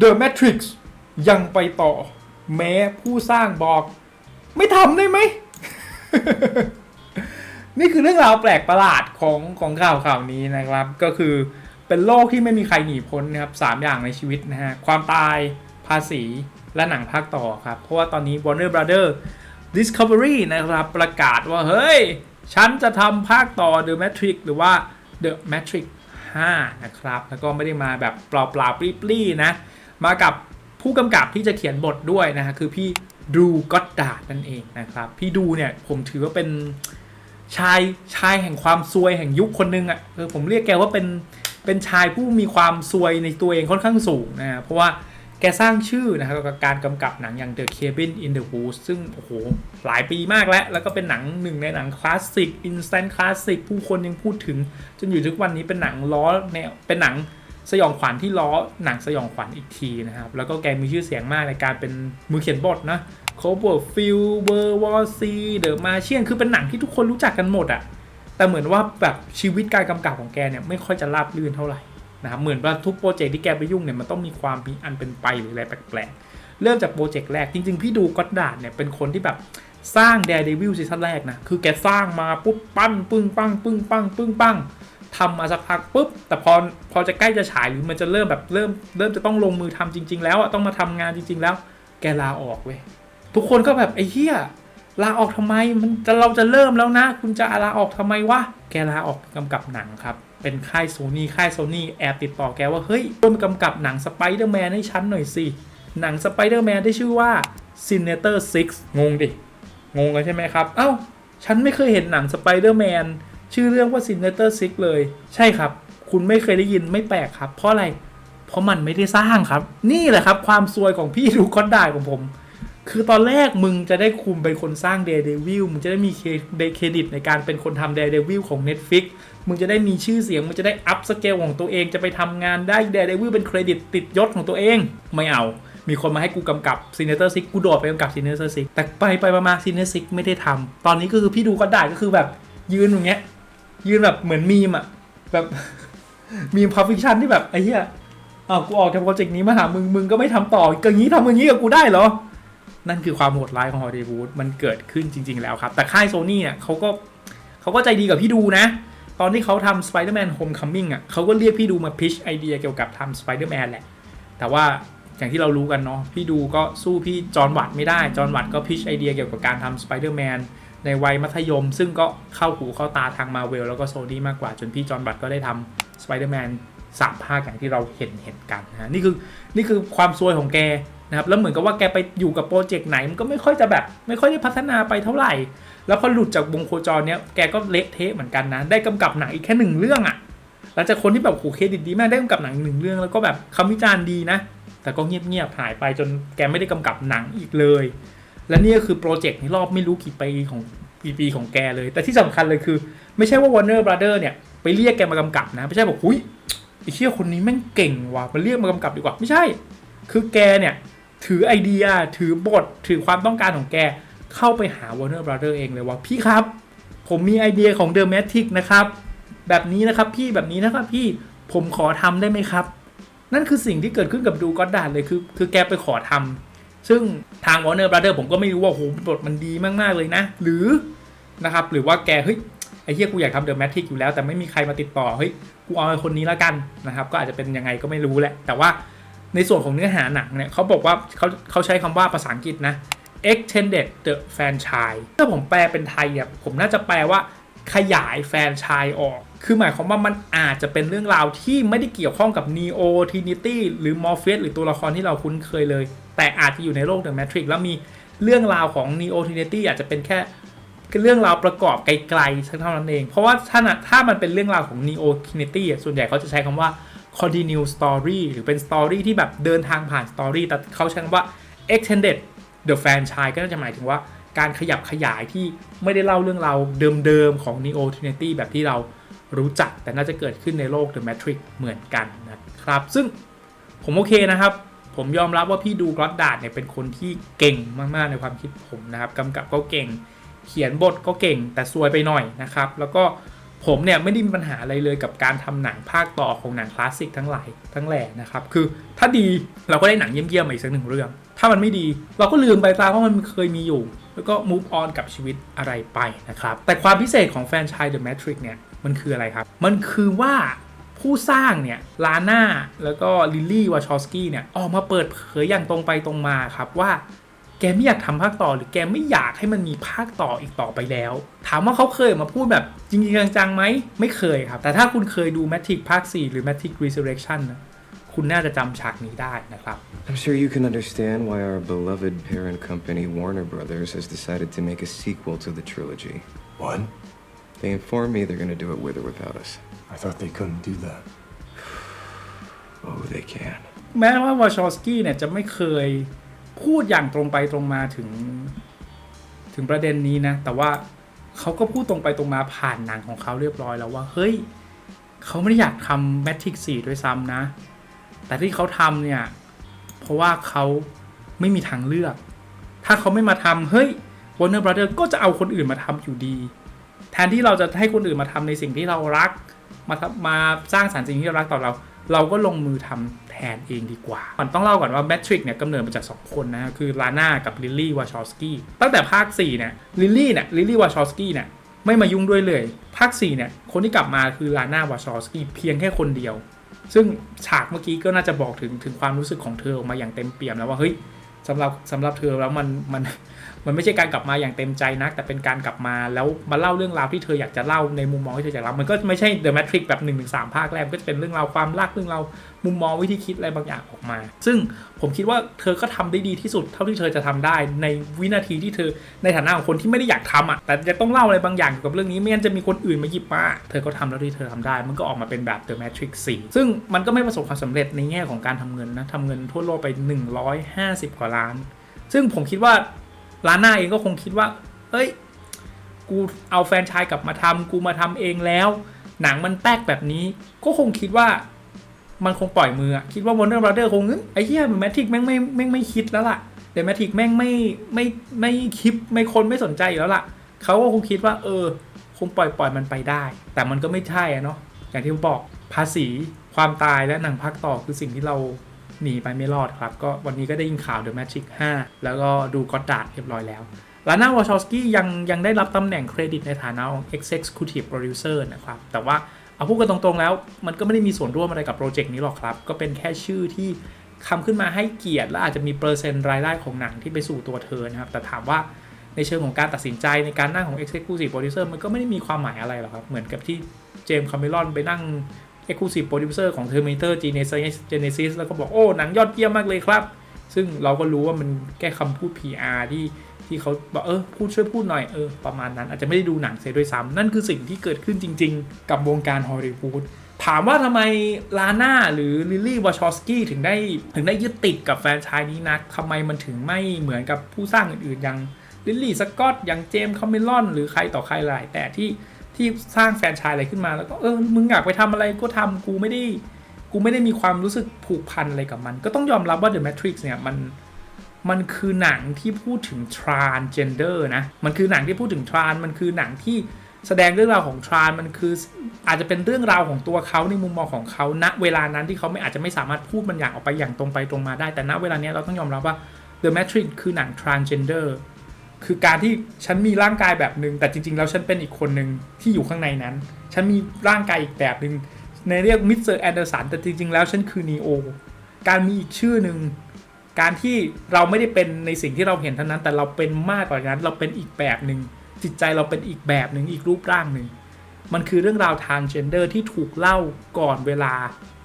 The Matrix ยังไปต่อ แม้ผู้สร้างบอก ไม่ทำได้ไหม นี่คือเรื่องราวแปลกประหลาดของของข่าวข่าวนี้นะครับ ก็คือเป็นโลกที่ไม่มีใครหนีพ้นนะครับสามอย่างในชีวิตนะฮะ ความตายภาษีและหนังภาคต่อครับ เพราะว่าตอนนี้ Warner Brother Discovery นะครับ ประกาศว่า เฮ้ย ฉันจะทำภาคต่อ The Matrix หรือว่า The Matrix 5 นะครับ แล้วก็ไม่ได้มาแบบเปล่าๆปรี้ๆนะ มากับผู้กำกับที่จะเขียนบทด้วยนะฮะคือพี่ดูก็ดดาดนั่นเองนะครับ พี่ดูเนี่ยผมถือว่าเป็นชายชายแห่งความซวยแห่งยุคคนหนึงอะ่ะเออผมเรียกแกว่าเป็นเป็นชายผู้มีความซวยในตัวเองค่อนข้างสูงนะฮะเพราะว่าแกสร้างชื่อนะครับกับการกำกับหนังอย่าง The Cabin in the Woods ซึ่งโอ้โหหลายปีมากแล้ว แล้วก็เป็นหนังหนึ่งในหนังคลาสสิก instant คลาสสิกผู้คนยังพูดถึง จนอยู่ทุกวันนี้เป็นหนังล้อแนวเป็นหนัง สยองขวัญที่ล้อหนังสยองขวัญอีกทีนะครับ แล้วก็แกมีชื่อเสียงมากในการเป็นมือเขียนบทนะ c o v e r f i e l d World War C The Martian คือเป็นหนังที่ทุกคนรู้จักกันหมดอะแต่เหมือนว่าแบบชีวิตการกำกับของแกเนี่ยไม่ค่อยจะราบรื่นเท่าไหร่นะครับเหมือนว่าทุกโปรเจกต์ที่แกไปยุ่งเนี่ยมันต้องมีความมีอันเป็นไปหรืออะไรแปลกๆ เริ่มจากโปรเจกต์แรกจริง ๆ พี่ดูก็อดดาร์ดเนี่ยเป็นคนที่แบบสร้าง Daredevil ซีซั่นแรกนะคือแกสร้างมาปุ๊บปั้นปึ้งปั้งปึ้งปั้งปึ้งปั้ง ทำมาสักพักปุ๊บ แต่พอพอจะใกล้จะฉายหรือมันจะเริ่มแบบเริ่มเริ่มจะต้องลงมือทำจริง ๆ แล้วอะต้องมาทำงานจริง ๆ แล้ว แกลาออกเว้ยทุกคนก็แบบไอ้เหี้ยลาออกทำไมมันจะเราจะเริ่มแล้วนะ คุณจะลาออกทำไมวะแกลาออกกำกับหนังครับเป็นค่ายโซนี่ค่ายโซนี่แอบติดต่อแกว่าเฮ้ยร่วมกำกับหนังสไปเดอร์แมนให้ฉันหน่อยสิหนังสไปเดอร์แมนได้ชื่อว่า s i n e t e r 6งงดิ งงเลยใช่ไหมครับ เอ้า ฉันไม่เคยเห็นหนังสไปเดอร์แมน ชื่อเรื่องว่า s i n e t e r 6เลย ใช่ครับ คุณไม่เคยได้ยินไม่แปลกครับ เพราะอะไร เพราะมันไม่ได้สร้างครับ นี่แหละครับ ความซวยของพี่ดูคอนได้ของผม คือตอนแรกมึงจะได้คุมเป็นคนสร้าง Daredevil มึงจะได้มีเครดิตในการเป็นคนทำ Daredevil ของ Netflix มึงจะได้มีชื่อเสียง มึงจะได้อัพสเกลของตัวเอง จะไปทำงานได้ Daredevil เป็นเครดิตติดยศของตัวเอง ไม่เอามีคนมาให้กูกำกับ s i n e t e r 6กูโดดไปกำกับ s i n e t e r 6แต่ไปไปมา s i n e t e r 6ไม่ได้ทำตอนนี้ก็คือพี่ดูก็ได้ก็คือแบบยืนอย่างเงี้ย ยืนแบบเหมือนมีมอะแบบ มีมพัฟฟิชันที่แบบไอ้เหี้ยอ้าวกูออกจากโปรเจกต์นี้มาหามึงมึงก็ไม่ทำต่ออย่างนี้ทำอย่างนี้กับกูได้เหรอ นั่นคือความโหดร้ายของฮอลลีวูดมันเกิดขึ้นจริง ๆ แล้วครับ แต่ค่ายโซนี่เนี่ยเขาก็เขาก็ใจดีกับพี่ดูนะ ตอนที่เขาทำ Spider-Man Homecoming อะเขาก็เรียกพี่ดูมาพิชไอเดียเกี่ยวกับทำ Spider-Man แหละ แต่ว่าอย่างที่เรารู้กันเนาะพี่ดูก็สู้พี่จอห์นวัตไม่ได้จอห์นวัตก็พิชไอเดียเกี่ยวกับการทำ Spider-Man ในวัยมัธยม ซึ่งก็เข้าหูเข้าตาทางมาเวลแล้วก็โซนี่มากกว่าจนพี่จอห์นวัตก็ได้ทำ Spider-Man สามภาคอย่างที่เราเห็นเห็นกันนะนี่คือนี่คือความซวยของแกนะครับแล้วเหมือนกับว่าแกไปอยู่กับโปรเจกต์ไหนมันก็ไม่ค่อยจะแบบ ไม่ค่อยได้พัฒนาไปเท่าไหร่ แล้วพอหลุดจากวงโคจรเนี้ยแกก็เละเทะเหมือนกันนะ ได้กำกับหนังอีกแค่หนึ่งเรื่องอะหลังจากคนที่แบบโหเครดิตดีมากได้กำกับหนังหนึ่งเรื่องแล้วก็แบบคำวิจารณ์ดีนะ แต่ก็เงียบๆหายไปจนแกไม่ได้กำกับหนังอีกเลย และนี่ก็คือโปรเจกต์ในรอบไม่รู้กี่ปีของปีปีของแกเลย แต่ที่สำคัญเลยคือ ไม่ใช่ว่า Warner Brother เนี่ยไปเรียกแกมากำกับนะ ไม่ใช่บอกหุยไอ้เชี่ยคนนี้แม่งเก่งว่ะมาเรียกมากำกับดีกว่าไม่ใช่ คือแกเนี่ยถือไอเดียถือบทถือความต้องการของแกเข้าไปหา Warner Brother เองเลยว่าพี่ครับ ผมมีไอเดียของ The Matrix นะครับ แบบนี้นะครับพี่แบบนี้นะครับพี่ผมขอทำได้ไหมครับ นั่นคือสิ่งที่เกิดขึ้นกับดูก็อดดาร์เลยคือคือแกไปขอทำ ซึ่งทาง Warner Brother ผมก็ไม่รู้ว่าโหบทมันดีมาก ๆ เลยนะ หรือนะครับหรือว่าแกเฮ้ยไอ้เหี้ยกูอยากทำ The Matrix อยู่แล้ว แต่ไม่มีใครมาติดต่อเฮ้ยกูเอาไอ้คนนี้และกันนะครับก็อาจจะเป็นยังไงก็ไม่รู้แหละ แต่ว่าในส่วนของเนื้อหาหนังเนี่ยเขาบอกว่าเขาเขาใช้คำว่าภาษาอังกฤษนะ extended the franchise ถ้าผมแปลเป็นไทยอะผมน่าจะแปลว่าขยายแฟรนไชายออก คือหมายความว่ามันอาจจะเป็นเรื่องราวที่ไม่ได้เกี่ยวข้องกับ Neo Trinity หรือ Morpheus หรือตัวละครที่เราคุ้นเคยเลย แต่อาจจะอยู่ในโลก The Matrix แล้วมีเรื่องราวของ Neo Trinity อาจจะเป็นแค่เรื่องราวประกอบไกลๆเท่านั้นเอง เพราะว่าถ้านะถ้ามันเป็นเรื่องราวของ Neo Trinity ส่วนใหญ่เขาจะใช้คำว่า continue story หรือเป็น story ที่แบบเดินทางผ่าน story แต่เขาใช้คำว่า extended the franchise ก็น่าจะหมายถึงว่า การขยับขยายที่ไม่ได้เล่าเรื่องราวเดิมๆ ของ Neo Trinity แบบที่เรารู้จักแต่น่าจะเกิดขึ้นในโลก The Matrix เหมือนกันนะครับ ซึ่งผมโอเคนะครับ ผมยอมรับว่าพี่ดูกรอดดาดเนี่ยเป็นคนที่เก่งมากๆในความคิดผมนะครับกำกับก็เก่ง เขียนบทก็เก่ง แต่ซวยไปหน่อยนะครับ แล้วก็ผมเนี่ยไม่ได้มีปัญหาอะไรเลยกับการทำหนังภาคต่อของหนังคลาสสิกทั้งหลายทั้งแหล่นะครับ คือถ้าดีเราก็ได้หนังเยี่ยมๆมาอีกสักหนึ่งเรื่อง ถ้ามันไม่ดีเราก็ลืมไปซะว่าะมันเคยมีอยู่ แล้วก็ move on กับชีวิตอะไรไปนะครับ แต่ความพิเศษของแฟรนไชส์ The Matrix เนี่ย มันคืออะไรครับ มันคือว่าผู้สร้างเนี่ยลาน่าแล้วก็ลิลลี่วาชอสกี้เนี่ย ออกมาเปิดเผยอย่างตรงไปตรงมาครับว่าแกไม่อยากทำภาคต่อหรือแกไม่อยากให้มันมีภาคต่ออีกต่อไปแล้ว ถามว่าเขาเคยมาพูดแบบจริงๆจังๆไหมไม่เคยครับ แต่ถ้าคุณเคยดู Matrix ภาค 4 หรือ Matrix Resurrection นะ คุณน่าจะจำฉากนี้ได้นะครับ I'm sure you can understand why our beloved parent company, Warner Brothers, has decided to make a sequel to the trilogy. What? They informed me they're gonna do it with or without us. I thought they couldn't do that. Oh, they can. แม้ว่าวาชอสกี้เนี่ยจะไม่เคยพูดอย่างตรงไปตรงมาถึง ถึงประเด็นนี้นะ แต่ว่าเขาก็พูดตรงไปตรงมาผ่านหนังของเขาเรียบร้อยแล้วว่า เฮ้ย เขาไม่ได้อยากทำแมทริกสี่ด้วยซ้ำนะ แต่ที่เขาทำเนี่ย เพราะว่าเขาไม่มีทางเลือก ถ้าเขาไม่มาทำเฮ้ย Warner Brother ก็จะเอาคนอื่นมาทำอยู่ดี แทนที่เราจะให้คนอื่นมาทำในสิ่งที่เรารัก มามาสร้างสรรค์สิ่งที่เรารักต่อเรา เราก็ลงมือทำแทนเองดีกว่าก่อนต้องเล่าก่อนว่าแมทริกเนี่ยกำเนิดมาจาก 2 คนนะคือลาน่ากับลิลลี่วาชอสกี้ตั้งแต่ภาค4เนี่ยลิลลี่เนี่ยลิลลี่วาชอสกี้เนี่ยไม่มายุ่งด้วยเลย ภาค4เนี่ยคนที่กลับมาคือลาน่าวาชอสกี้เพียงแค่คนเดียว ซึ่งฉากเมื่อกี้ก็น่าจะบอกถึงถึงความรู้สึกของเธอออกมาอย่างเต็มเปี่ยมแล้วว่าเฮ้ย สำหรับสำหรับเธอแล้วมันมันมันไม่ใช่การกลับมาอย่างเต็มใจนัก แต่เป็นการกลับมาแล้วมาเล่าเรื่องราวที่เธออยากจะเล่าในมุมมองที่เธออยากเล่ามันก็ไม่ใช่ The Matrix แบบ1นถึงสภาคแรกมันก็จะเป็นเรื่องราวความรักเรื่องราวมุมมองวิธีคิดอะไรบางอย่างออกมา ซึ่งผมคิดว่าเธอก็ทำได้ดีที่สุดเท่าที่เธอจะทำได้ ในวินาทีที่เธอในฐานะของคนที่ไม่ได้อยากทำอะแต่จะต้องเล่าอะไรบางอย่างเกี่ยวกับเรื่องนี้ไม่งั้นจะมีคนอื่นมาหยิบมาเธอก็ทำแล้วที่เธอทำได้ มันก็ออกมาเป็นแบบ The Matrix 4ซึ่งมันก็ไม่ประสบความสำเร็จในแง่ของการทำเงินนะทำเงินทั่วโลกไป 150กว่าล้าน ซึ่งผมคิดว่าลาน่าเองก็คงคิดว่า เอ้ย กูเอาแฟนชายกลับมาทำกูมาทำเองแล้ว หนังมันแตกแบบนี้ ก็คงคิดว่ามันคงปล่อยมือ คิดว่า Warner Brother คงเอ้ยไอ้เหี้ยแมทริกแม่งไม่แม่งไม่คิดแล้วล่ะเดี๋ยวแมทริกแม่งไม่ไม่ไม่คิดไม่คนไม่สนใจอยู่แล้วล่ะเขาก็คงคิดว่า เออ คงปล่อยปล่อยมันไปได้ แต่มันก็ไม่ใช่อะเนาะอย่างที่ผมบอกภาษีความตายและหนังพักต่อคือสิ่งที่เรา หนีไปไม่รอดครับ ก็วันนี้ก็ได้ยินข่าว The Magic 5แล้วก็ดูก็ดาดเรียบร้อยแล้วลาน่าวอชอสกี้ยังยังได้รับตำแหน่งเครดิตในฐานะของ Executive Producer นะครับ แต่ว่าเอาพูดกันตรงๆแล้ว มันก็ไม่ได้มีส่วนร่วมอะไรกับโปรเจกต์นี้หรอกครับ ก็เป็นแค่ชื่อที่คำขึ้นมาให้เกียรติ และอาจจะมีเปอร์เซ็นต์รายได้ของหนังที่ไปสู่ตัวเธอนะครับ แต่ถามว่าในเชิงของการตัดสินใจในการนั่งของ Executive Producer มันก็ไม่ได้มีความหมายอะไรหรอกครับ เหมือนกับที่เจมส์คาเมรอนไปนั่ง Exclusive Producer ของ Terminator Genesis Genesis แล้วก็บอกโอ้ หนังยอดเยี่ยมมากเลยครับ ซึ่งเราก็รู้ว่ามันแค่คำพูด PR ที่ที่เขาบอกเออพูดช่วยพูดหน่อยเออประมาณนั้นอาจจะไม่ได้ดูหนังเสียด้วยซ้ำนั่นคือสิ่งที่เกิดขึ้นจริง ๆ กับวงการฮอลลีวูดถามว่าทำไมลาน่าหรือลิลลี่วาชอสกี้ถึงได้ถึงได้ยึดติดกับแฟรนไชายนี้นักทำไมมันถึงไม่เหมือนกับผู้สร้างอื่นๆอย่างลิลลี่สกอตอย่างเจมส์คาเมรอนหรือใครต่อใครหลายแต่ที่ ที่สร้างแฟนชายอะไรขึ้นมาแล้วก็เออมึงอยากไปทำอะไรก็ทำกูไม่ได้กูไม่ได้มีความรู้สึกผูกพันอะไรกับมัน ก็ต้องยอมรับว่า The Matrix เนี่ยมันมันคือหนังที่พูดถึง transgender นะ มันคือหนังที่พูดถึง trans มันคือหนังที่แสดงเรื่องราวของ trans มันคืออาจจะเป็นเรื่องราวของตัวเขาในมุมมองของเขาณเวลานั้นที่เขาไม่อาจจะไม่สามารถพูดมันอย่างออกไปอย่างตรงไปตรงมาได้แต่ณเวลานี้เราต้องยอมรับว่า The Matrix คือหนัง transgender คือการที่ฉันมีร่างกายแบบหนึ่งแต่จริง ๆ แล้วฉันเป็นอีกคนหนึ่งที่อยู่ข้างในนั้น ฉันมีร่างกายอีกแบบหนึ่งในเรียกมิสเตอร์แอนเดอร์สันแต่จริง ๆ แล้วฉันคือนีโอการมีอีกชื่อหนึ่งการที่เราไม่ได้เป็นในสิ่งที่เราเห็นเท่านั้น แต่เราเป็นมากกว่านั้น เราเป็นอีกแบบหนึ่งจิตใจเราเป็นอีกแบบหนึ่งอีกรูปร่างหนึ่งมันคือเรื่องราว transgender ที่ถูกเล่าก่อนเวลา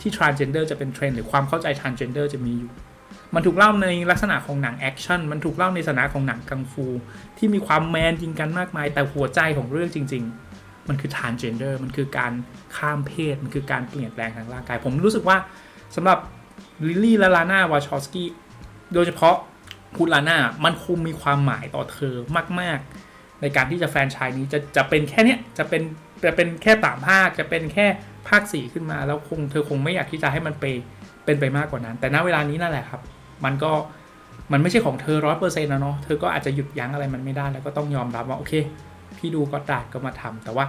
ที่ transgender จะเป็นเทรนหรือความเข้าใจ transgender จะมีอยู่ มันถูกเล่าในลักษณะของหนังแอคชั่น มันถูกเล่าในสถานะของหนังกังฟู ที่มีความแมนยิงกันมากมาย แต่หัวใจของเรื่องจริง ๆ มันคือ transgender มันคือการข้ามเพศ มันคือการเปลี่ยนแปลงทางร่างกาย ผมรู้สึกว่าสำหรับลิลลี่และลาน่าวาชอสกี้ โดยเฉพาะคุณลาน่า มันคงมีความหมายต่อเธอมาก ๆ ในการที่จะแฟนชายนี้จะจะเป็นแค่เนี้ย จะเป็นจะเป็นแค่สามภาค จะเป็นแค่ภาคสี่ขึ้นมา แล้วคงเธอคงไม่อยากที่จะให้มันไป เป็นไปมากกว่านั้น แต่ณเวลานี้นั่นแหละครับ มันก็มันไม่ใช่ของเธอร้อยเปอร์เซ็นต์นะเนาะเธอก็อาจจะหยุดยั้งอะไรมันไม่ได้แล้วก็ต้องยอมรับว่าโอเค พี่ดูก็ดาดก็มาทำแต่ว่า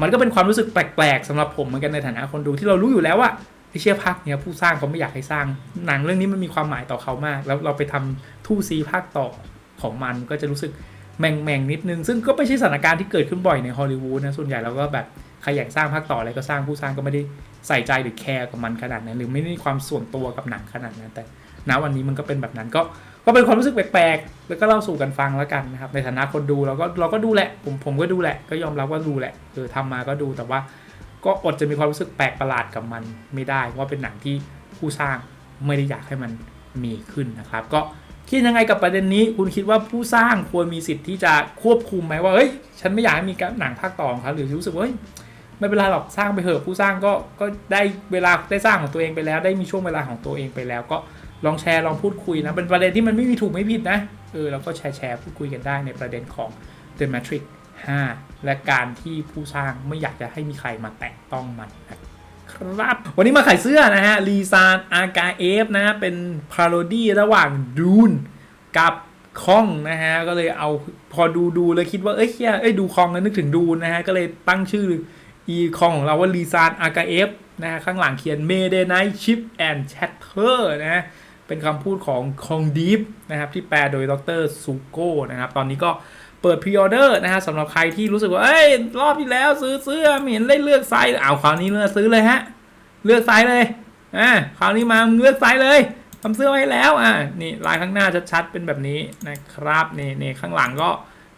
มันก็เป็นความรู้สึกแปลกๆสำหรับผมเหมือนกันในฐานะคนดูที่เรารู้อยู่แล้วว่าไอเชียภาคเนี้ยผู้สร้างเขาไม่อยากให้สร้าง หนังเรื่องนี้มันมีความหมายต่อเขามาก แล้วเราไปทำทู่ซีภาคต่อของมันก็จะรู้สึกแมงๆนิดนึง ซึ่งก็ไม่ใช่สถานการณ์ที่เกิดขึ้นบ่อยในฮอลลีวูดนะส่วนใหญ่เราก็แบบ ใครอยากสร้างภาคต่ออะไรก็สร้างผู้สร้างก็ไม่ได้ใส่ใจหรือแคร์กับมันขนาดนั้น หรือไม่ได้มีความส่วนตัวกับหนังขนาดนั้น แต่ณวันนี้มันก็เป็นแบบนั้นก็ก็เป็นความรู้สึกแปลกๆ แล้วก็เล่าสู่กันฟังแล้วกันนะครับ ในฐานะคนดูเราก็เราก็ดูแหละ ผมผมก็ดูแหละ ก็ยอมรับว่าดูแหละเออทำมาก็ดูแต่ว่า ก็อดจะมีความรู้สึกแปลกประหลาดกับมันไม่ได้ว่าเป็นหนังที่ผู้สร้างไม่ได้อยากให้มันมีขึ้นนะครับ ก็คิดยังไงกับประเด็นนี้ คุณคิดว่าผู้สร้างควรมีสิทธิ์ที่จะควบคุมไหมว่าเฮ้ยฉันไม่อยากให้มีการหนังภาคต่อของเขาหรือรู้สึกว่าเฮ้ย ไม่เป็นไรหรอกสร้างไปเถอะผู้สร้างก็ก็ได้เวลาได้สร้างของตัวเองไปแล้ว ได้มีช่วงเวลาของตัวเองไปแล้ว ก็ลองแชร์ลองพูดคุยนะเป็นประเด็นที่มันไม่มีถูกไม่ผิดนะเออเราก็แชร์แชร์พูดคุยกันได้ในประเด็นของ The Matrix 5 และการที่ผู้สร้างไม่อยากจะให้มีใครมาแตะต้องมันนะครับวันนี้มาขายเสื้อนะฮะลีซานอากาเอฟนะเป็นพาโรดี้ระหว่างดูนกับคองนะฮะก็เลยเอาพอดูดูเลยคิดว่าเอ้ยเหี้ยเอ้ยดูคองแล้วนึกถึงดูนนะฮะก็เลยตั้งชื่อ อีคองของเราว่าลีซานอากาเอฟนะฮะข้างหลังเขียน Mayday Night Chip and Chatter นะเป็นคำพูดของคองดีฟนะครับที่แปลโดยดรซูโก้นะครับ ตอนนี้ก็เปิดพรีออเดอร์นะฮะสำหรับใครที่รู้สึกว่า เอ้ย รอบที่แล้วซื้อเสื้อไม่เห็นได้เลือกไซส์เอาคราวนี้เลือกซื้อเลยฮะ เลือกไซส์เลยอ่าคราวนี้มาเลือกไซส์เลยทำเสื้อไว้แล้วอ่านี่ลายข้างหน้าชัดๆเป็นแบบนี้นะครับนี่นี่ข้างหลังก็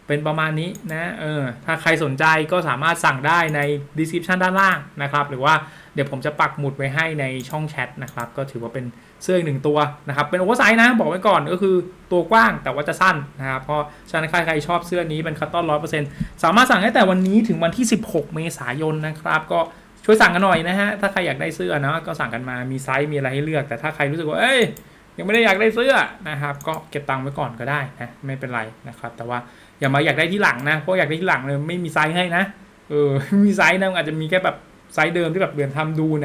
เป็นประมาณนี้นะเออถ้าใครสนใจก็สามารถสั่งได้ใน description ด้านล่างนะครับ หรือว่าเดี๋ยวผมจะปักหมุดไว้ให้ในช่องแชทนะครับ ก็ถือว่าเป็นเสื้ออีกหนึ่งตัวนะครับ เป็นโอเวอร์ไซส์นะ บอกไว้ก่อนก็คือตัวกว้างแต่ว่าจะสั้นนะครับ เพราะฉะนั้นใครใครชอบเสื้อนี้เป็นคัตตอนร้อยเปอร์เซ็นต์สามารถสั่งได้แต่วันนี้ถึงวันที่ 16 เมษายนนะครับ ก็ช่วยสั่งกันหน่อยนะฮะ ถ้าใครอยากได้เสื้อนะก็สั่งกันมา มีไซส์มีอะไรให้เลือก แต่ถ้าใครรู้สึกว่า เอ้ยยังไม่ได้อยากได้เสื้อนะครับ ก็เก็บตังค์ไว้ก่อนก็ได้นะ ไม่เป็นไรนะครับ แต่ว่า อย่ามาอยากได้ที่หลังนะเพราะอยากได้ที่หลังเลยไม่มีไซส์ให้นะเออมีไซส์นะอาจจะมีแค่แบบไซส์เดิมที่แบบเดือนทำดูเนี่ย